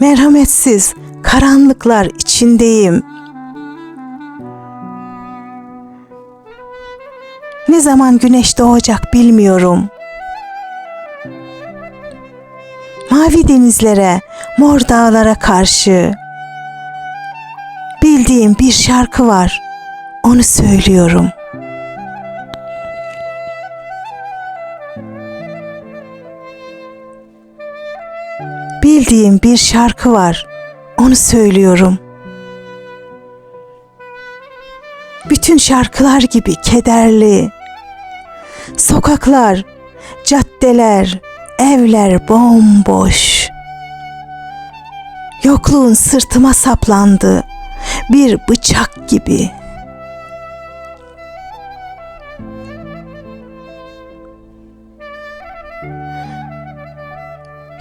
Merhametsiz karanlıklar içindeyim. Ne zaman güneş doğacak bilmiyorum. Mavi denizlere, mor dağlara karşı bildiğim bir şarkı var. Onu söylüyorum. Bildiğim bir şarkı var. Onu söylüyorum. Bütün şarkılar gibi kederli. Sokaklar, caddeler, evler bomboş. Yokluğun sırtıma saplandı bir bıçak gibi.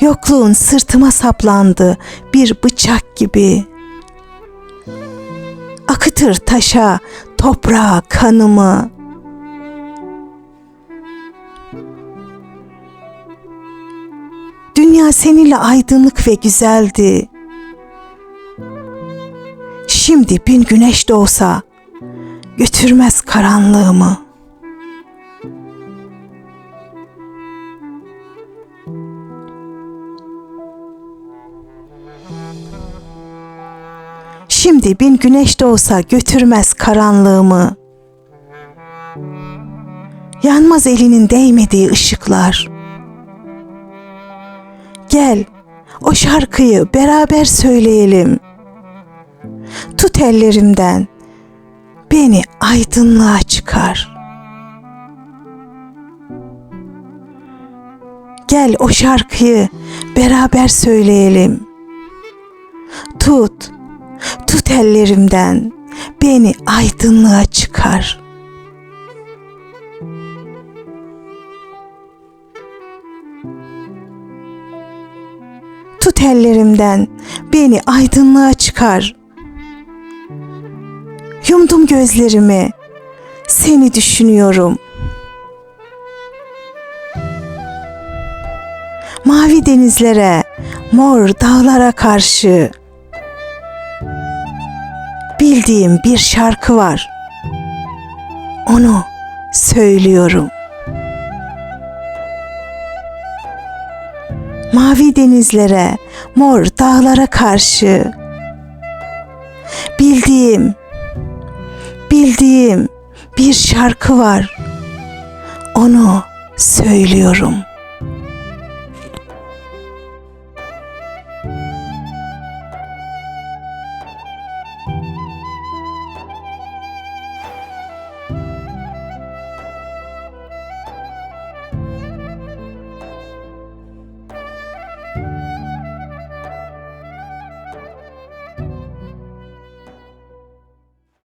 Yokluğun sırtıma saplandı bir bıçak gibi. Akıtır taşa, toprağa kanımı. Dünya seninle aydınlık ve güzeldi. Şimdi bin güneş doğsa götürmez karanlığımı. Şimdi bin güneş doğsa götürmez karanlığımı. Yanmaz elinin değmediği ışıklar. Gel, o şarkıyı beraber söyleyelim. Tut ellerimden, beni aydınlığa çıkar. Gel o şarkıyı beraber söyleyelim. Tut, tut ellerimden, beni aydınlığa çıkar. Tut ellerimden, beni aydınlığa çıkar. Yumdum gözlerimi, seni düşünüyorum. Mavi denizlere, mor dağlara karşı bildiğim bir şarkı var. Onu söylüyorum. Mavi denizlere, mor dağlara karşı bildiğim bildiğim bir şarkı var. Onu söylüyorum.